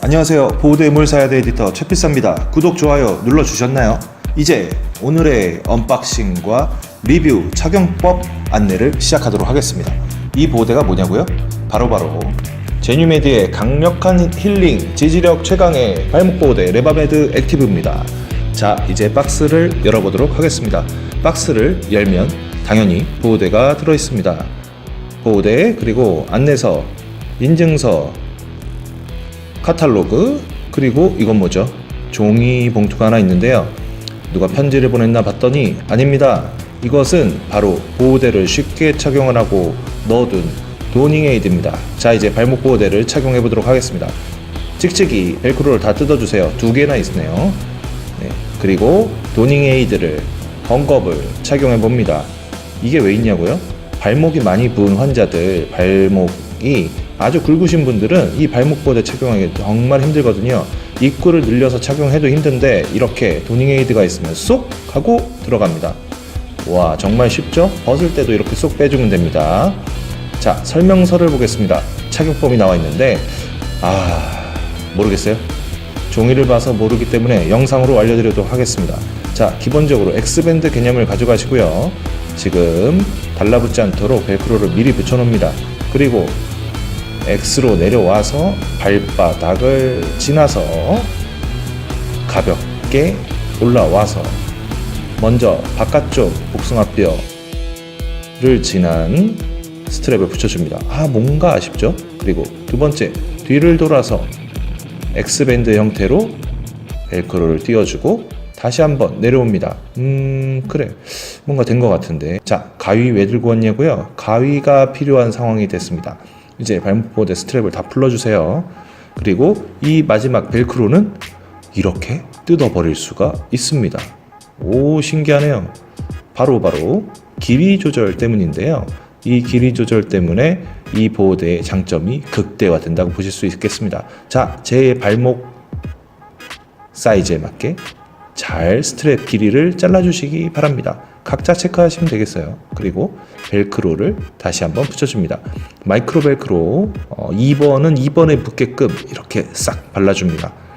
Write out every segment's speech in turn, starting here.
안녕하세요. 보호대 물사야대 에디터 최필사입니다. 구독, 좋아요 눌러주셨나요? 이제 오늘의 언박싱과 리뷰 착용법 안내를 시작하도록 하겠습니다. 이 보호대가 뭐냐고요? 바로바로 제뉴메드의 강력한 힐링, 지지력 최강의 발목 보호대 레바메드 액티브입니다. 자, 이제 박스를 열어보도록 하겠습니다. 박스를 열면 당연히 보호대가 들어있습니다. 보호대, 그리고 안내서, 인증서, 카탈로그 그리고 이건 뭐죠? 종이 봉투가 하나 있는데요. 누가 편지를 보냈나 봤더니 아닙니다. 이것은 바로 보호대를 쉽게 착용을 하고 넣어둔 도닝 에이드입니다. 자 이제 발목 보호대를 착용해 보도록 하겠습니다. 찍찍이 벨크로를 다 뜯어주세요. 두 개나 있네요. 네, 그리고 도닝 에이드를 헝겊을 착용해 봅니다. 이게 왜 있냐고요? 발목이 많이 부은 환자들 발목이 아주 굵으신 분들은 이 발목 보호대 착용하기 정말 힘들거든요. 입구를 늘려서 착용해도 힘든데 이렇게 도닝 에이드가 있으면 쏙 하고 들어갑니다. 와 정말 쉽죠? 벗을 때도 이렇게 쏙 빼주면 됩니다. 자 설명서를 보겠습니다. 착용법이 나와 있는데 아 모르겠어요. 종이를 봐서 모르기 때문에 영상으로 알려드리도록 하겠습니다. 자, 기본적으로 X밴드 개념을 가져가시고요. 지금 달라붙지 않도록 벨크로를 미리 붙여놓습니다. 그리고 X로 내려와서 발바닥을 지나서 가볍게 올라와서 먼저 바깥쪽 복숭아뼈를 지난 스트랩을 붙여줍니다. 아, 뭔가 아쉽죠? 그리고 두 번째, 뒤를 돌아서 X밴드 형태로 벨크로를 띄워주고 다시 한번 내려옵니다. 음, 그래. 뭔가 된 것 같은데. 자, 가위 왜 들고 왔냐고요? 가위가 필요한 상황이 됐습니다. 이제 발목 보호대 스트랩을 다 풀러주세요. 그리고 이 마지막 벨크로는 이렇게 뜯어버릴 수가 있습니다. 오, 신기하네요. 바로 바로 길이 조절 때문인데요. 이 길이 조절 때문에 이 보호대의 장점이 극대화된다고 보실 수 있겠습니다. 자, 제 발목 사이즈에 맞게 잘 스트랩 길이를 잘라주시기 바랍니다. 각자 체크하시면 되겠어요. 그리고 벨크로를 다시 한번 붙여줍니다. 마이크로 벨크로 어, 2번은 2번에 붙게끔 이렇게 싹 발라줍니다.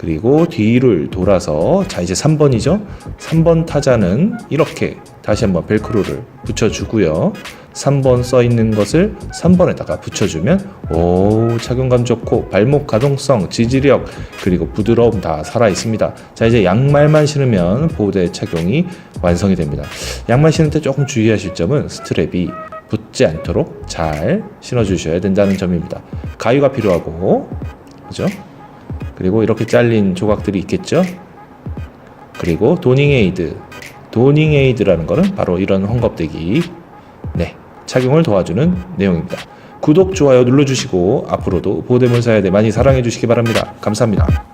그리고 뒤를 돌아서 자 이제 3번이죠. 3번 타자는 이렇게 다시 한번 벨크로를 붙여주고요. 3번 써 있는 것을 3번에다가 붙여주면 오 착용감 좋고 발목 가동성, 지지력 그리고 부드러움 다 살아 있습니다. 자 이제 양말만 신으면 보호대 착용이 완성이 됩니다. 양말 신을 때 조금 주의하실 점은 스트랩이 붙지 않도록 잘 신어 주셔야 된다는 점입니다. 가위가 필요하고 그죠? 그리고 이렇게 잘린 조각들이 있겠죠? 그리고 도닝 에이드. 도닝 에이드라는 거는 바로 이런 헝겊대기. 네. 착용을 도와주는 내용입니다. 구독, 좋아요 눌러주시고 앞으로도 보대문 사야대 많이 사랑해 주시기 바랍니다. 감사합니다.